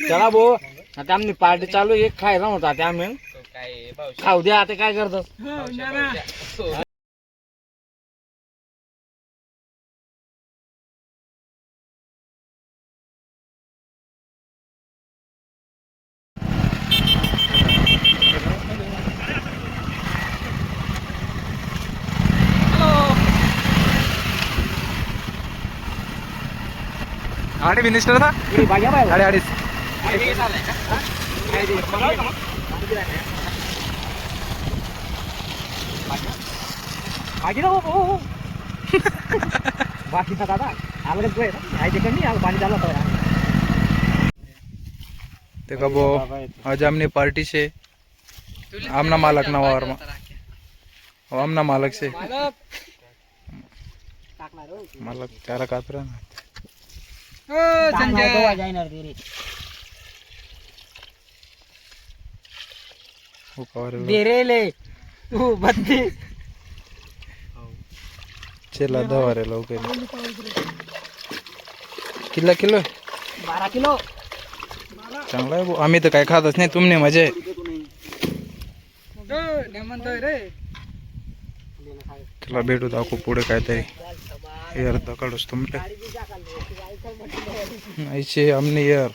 चला भाऊ. आता आमची पार्टी चालू एक खायला होता ते आम्ही खाऊ द्या आता काय करतात आडे मिनिस्टर था आडे आडीच बाकी ना हो बाकी ना दादा. आलं काय आहे ते कमी आलं पाणी झालं तर देखा वो आज हमने पार्टी से आमना मालक ना वार आमना मालक से मालक चारा कातरा ना। कवर रे तू बत्ती. चला दवा रे लोक किल्ला किलो बारा किलो. चांगला आहे भाऊ. आम्ही तर काय खातच नाही तुमने मजा. चला भेटू दाखवू पुढे काहीतरी. यार दकाडूस तुमले. नाहीचे आमने यार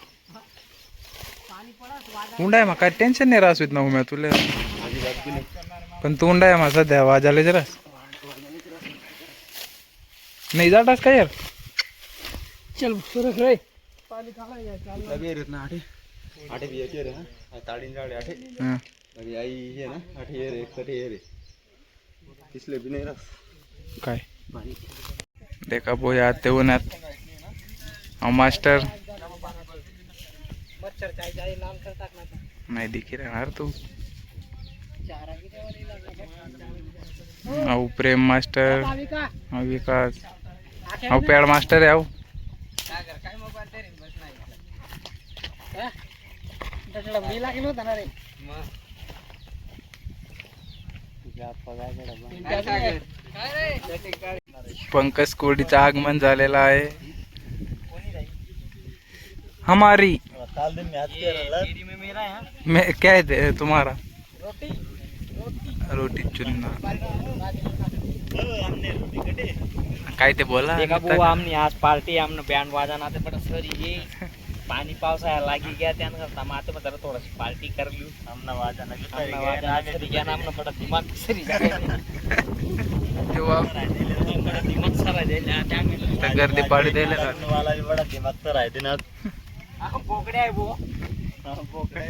उंडाय मग काय टेन्शन नाही राहत ना उम्या तुला. पण तू उंडाय मग सध्या वाजायला जरा. नाही जाटास काय यार? चल सुरख रे. हां. हं. काय? देखा बोय आते उन्हात मास्टर मच्छर चाय जाई लाल कर टाक ना नाही दिखी राहणार तू. अहो प्रेम मास्टर. का हा विकास अहो पॅड मास्टर आहे अहो. काय मोबाईल तरी बस नाही त्याच्याला मी लागेल होता ना रे? पंकज कोडीचं आगमन झालेलं आहे. हमारी। मैं क्या है ते- तुम्हारा। रोटी रोटी चुन्ना। काय ते बोला। देखा बुवा आमनी आज पार्टी आमने बैंड वाजा ना पण सर ये। पाणी पावसाळ्या लागी गया त्यानंतर माते में जरा थोड़ा पार्टी कर लियो हमने वाजा ना हमने वाजा ना सरी गया ना हमने बड़ा दिमाग सरी तेव्हा दिमाग सारा त्या गर्दी पाडी द्यायला वाला भी बड़ा दिमाग तो रहा दिन बोकड्या आहे बुवा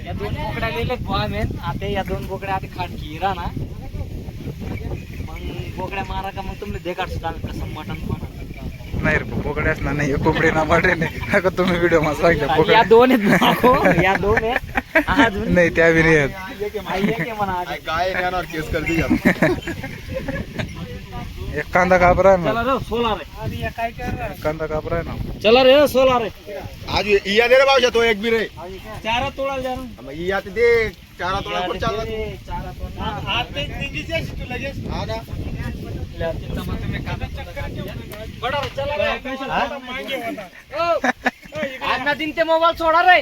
या दोन बोकड्या लिहिलेत बुवा आम्ही. आता या दोन बोकड्या आता खाट किरा ना. मग बोकड्या मारा का मग तुम्ही देखाड सुद्धा कसं मटण नाही रे बोकडे असणार नाही कोंबडी ना मटे नाही. का तुम्ही व्हिडिओ मा सांगितलं या बोकडे दोन आहेत ना हो, या दोन आहेत. अजून नाही त्या बी नाही आहेत. हा, एक आहे म्हणा अजून. गाय ने और केस कर दिया एक कांदा कापरा आहे चला ना रे सोला रे काय एक कांदा कापरा आहे ना. चला रे सोला रे आज ये इया दे रे बाबा तो एक भी रे. चारा तोडा जा हम इया ते दे चारा तोड़ा पर चल चारा तोडा. ते लगेच. हां ना. आज ना दिन ते मोबाईल सोडा रे.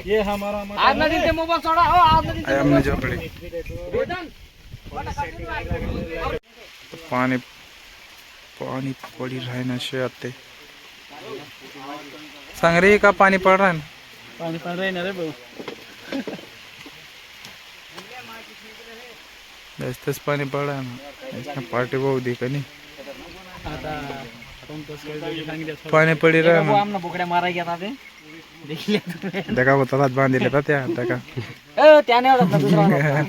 आज ना दिन ते मोबाईल सोडा. हो आज ना दिन ते आहे आमने झोपडी वेदन पाणी पाणी पडी राहणार शे सांग रे का पाणी पड रहा है ना पाणी पण राहील रे भाऊ. जास्तच पाणी पड ना पार्टी बहुत दी कनी पाणी पडी रहा भाऊ ना आमना बोकड्या माराय घेतात ते. वो तलात बांधिले का त्या देखा ए, त्याने एवढा ना दुसरा होता.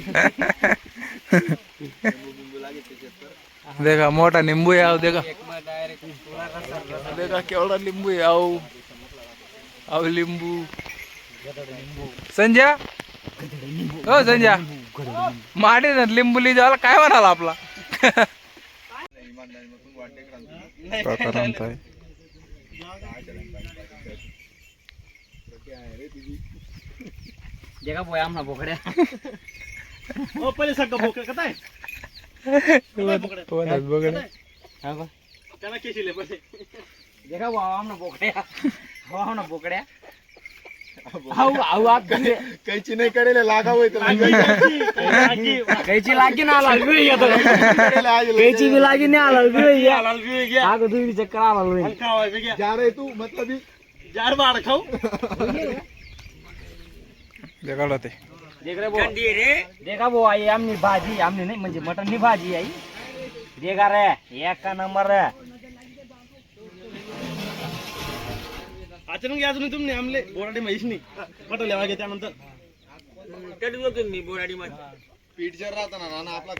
देखा मोठा निंबू आहे आव देखा. देखा केवढा लिंबू आहे आव आव लिंबू. संजय? हो संजय. माडे ना लिंबू लिजाला काय म्हणाला आपला? आहे देखा भाऊ आमना बोकड्या. कोणाच बघ ना. हा बा. देखा भाऊ आमना बोकड्या भाऊ आमना बोकड्या आऊ आऊ आप गंगे कैची नाही करेल लागा होय कैची लागी ना आला बी येतो कैची भी लागी नहीं आला बी ये आगो दुई चक्कर आला बी जा रहे तू मतलब ही देखाडा ते देख रे वो देखा वो आई आमनी भाजी आमनी नहीं म्हणजे मटन नी भाजी आई देखा रे एक का नंबर रे अचानक अजून तुम्ही आमले बोराडी म्हैस नाही पटवल्या मागे त्यानंतर पीठ जर राहता ना नाना आपला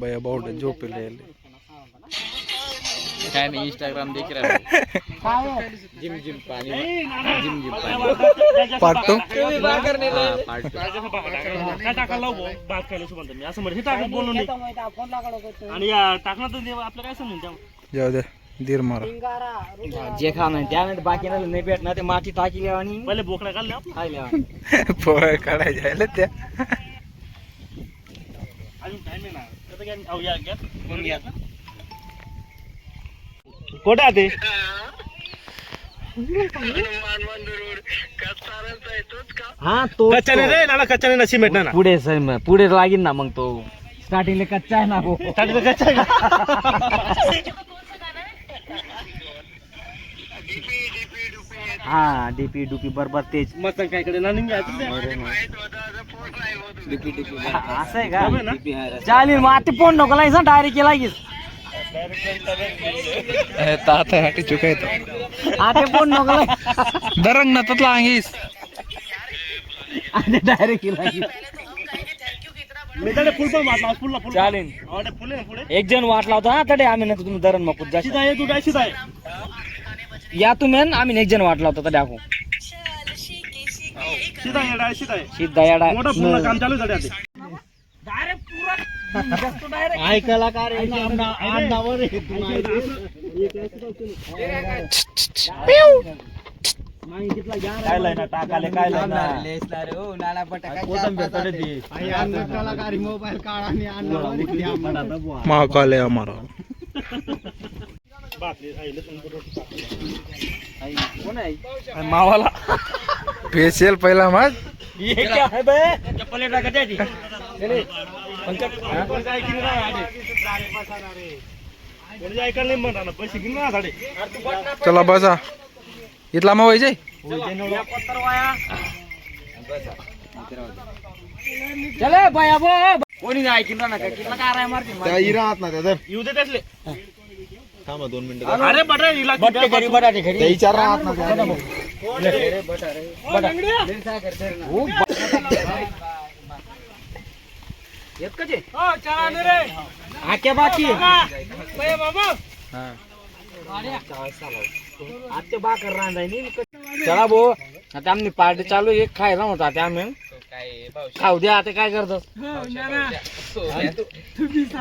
भैया बहुत झोपेले काय मी इंस्टाग्राम देख रहा जिम जिम पानी जिम जिम पाटतो काय टाकायला लावू? भात खायला म्हणतो मी असं म्हणतो हे टाकत बोललो नाही आणि या टाकणार तर आपलं काय समजून त्या जाऊ दे धीर मारा जे खा नाही त्यानंतर बाकी नाही भेटणार ते माती टाकी आणि पहिले बोकड्या काढल्या पोळ्या काढायच्या त्या अजून टाइम आहे ना आता काय अहो, या घ्या. कोण घ्या आता? कुठे आहे ते? हा तो कच्चाने रे नाला कच्चाने ना सिमेंट ना. पुढे सर पुढे लागेल ना मग तो. स्टार्टिंगला कच्चा आहे ना हो. टाकलं कच्चा आहे का? हा डीपी डुपी बरोबर तेच. मस्त काय कडे ना घ्यायचं ते. हा, असं आहे का ना? चालेल मग आता फोन नको डायरेक्ट केला लागेल ताता हाटी चुकायतो आता फोन नको लाग दरंग ना ततला अंगीस आता डायरेक्ट केला लागेल एक जण वाटला होता हा तडे आम्ही नाही तुम्ही दरण मग जास्त आहे तू आहे या तुम्ही मेन आम्ही एक जण वाटला होता तडे आखू सीधा आहे डाय सीधा आहे. सिद्धा याडा मोठा फुल काम चालू आहे सध्या ते. ऐकायला का रे? काय लायना टाकाले काय लायना महाकाल आहे आम्हाला. बापरे, मावाला. फेशियल पहिला मग ये क्या है बे? चप्पल टाका त्याची कोण काय ऐकलं नाही आधी. कोणी ऐकायला नाही म्हणा ना पैसे घेऊन ना साडे? चला बसा. इथला मग व्हायचे चले बाया बो कोणी नाही ऐकलं ना काय कितला काय मारते? त्या इरा आहात ना त्या येऊ दे त्यातले. थांबा दोन मिनिटं. अरे हिला बट्टे घरी बटाटे घरी. विचार राहत ना त्या येत का ते? आक्या बाकी. आत्ते बाकर रांधाय चला भो आता आमनी पार्टी चालू एक खायला होता आता आम्ही. खाऊ द्या आता काय करतो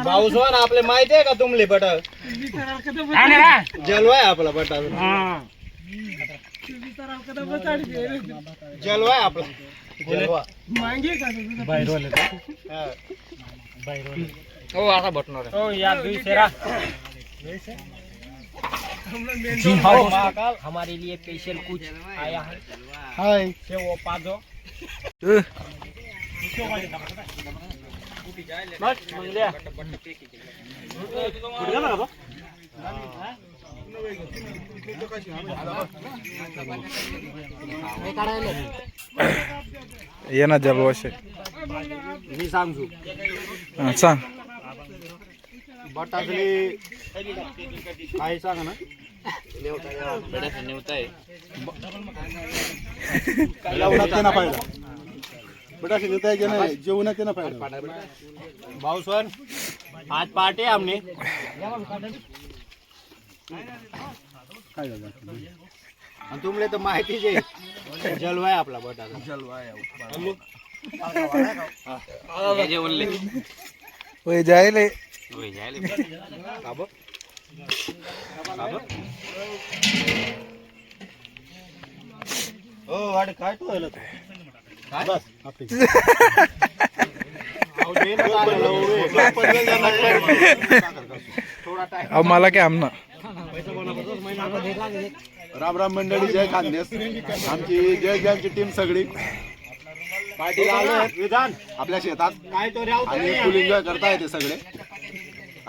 भाऊ सोन आपले माहिती आहे का तुमले बट जलवा आहे आपला बटा जलवा आहे आपला जलवा हा. हो आता बटणार हो यार दुई सेरा जी हाँ महाकाल हमारे लिए स्पेशल कुछ आया है हाय से वो पाजो ये ना जलवाशे मी सांगू हा, सांग। बटाटली काय सांग ना. एवढा त्यांना पाहिला बटाटे देता है कि नहीं जेवण त्यांना पाहिलं भाऊ सर आज पार्टी आहे आमने काय झालं आणि तुमले तर माहितीच आहे जलवा आहे आपला बटाटा जलवा आहे होय जायले हो वाट काय तो व्हायला तू? बस आपली. अहो, मला काय आमना राम राम मंडळी जय खानदेश आमची जय जयची टीम सगळी. पाटील आलो विधान. आपल्या शेतात. काय तो आणि फुल एन्जॉय करता येते सगळे.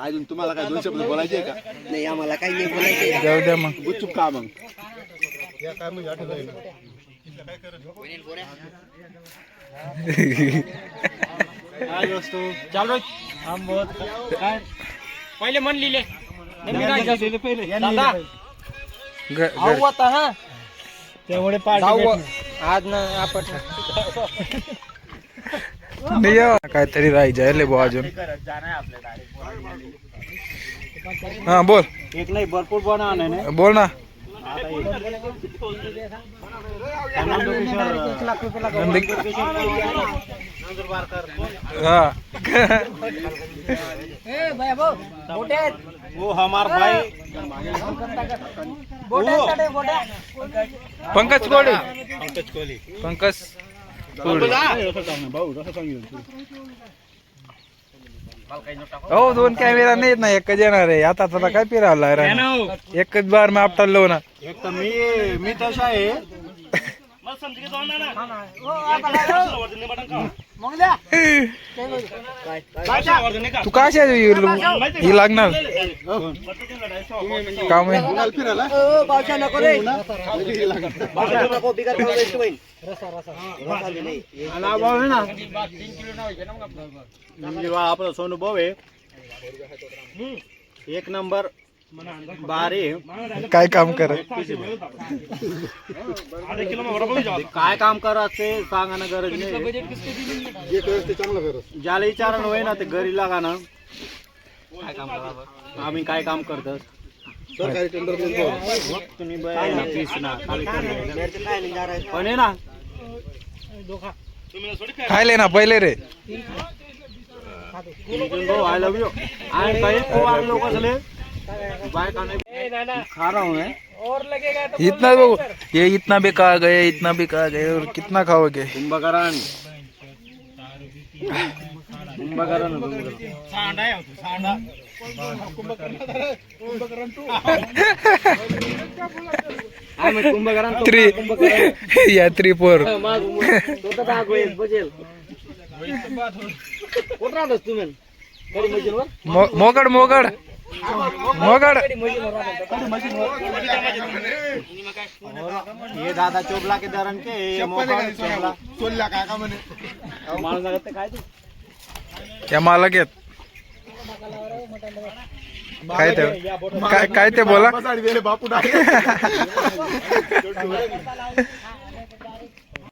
अजून तुम्हाला काय दोन शब्द बोलायचे आहे का? नाही आम्हाला काही नाही बोलायचं. जाऊ द्या मग. गुपचूप का मग? काय वस्तू? चालू काय? पहिले मन लिहिले. हा. त्यामुळे आज ना आपण. नाही. काहीतरी राही जायले बुवा अजून. हा बोल. एक नाही भरपूर नाही बोल ना. हा. वो हमार भाई पंकज कोळी. पंकज कोहली पंकज. हो दोन कॅमेरा नाहीत ना एकच येणार आहे. आता आता काय फिरायला राहिला एकच बार मी आपटाला ना एक तर मी मी तसा आहे. तू कशा ही लागणार काम आहे कुणाला फिरायला हो, पावसा नको रे लगे लागत. पावसा नको बिगर खाऊ वेस्ट होईल रसाले नाही आणि हा भाऊ आहे ना जेव्हा आपला सोनू भाऊ आहे एक नंबर बारी. काय काम कर? काय काम करायचं ते सांगायला गरज नाही. ज्याला विचारण होय ना ते घरी लागा ना आम्ही काय काम करतो? तुम्ही ना, पीस ना. काय है पण आहे ना काय खायले ना पहिले रे. आय लव्ह यू आणि काही लोक असले. खा रहा हूं मैं इतना वो ये इतना भी खा गए इतना भी खा गए और कितना खाओगे? कुंभकरण कुंभकरण कुंभकरण थ्री या थ्री फोर मोकड मोगड। मोगड. मोगड हे दादा चोपला के दरण के काय तू या मालक आहेत. काय ते? काय काय ते बोला. बापू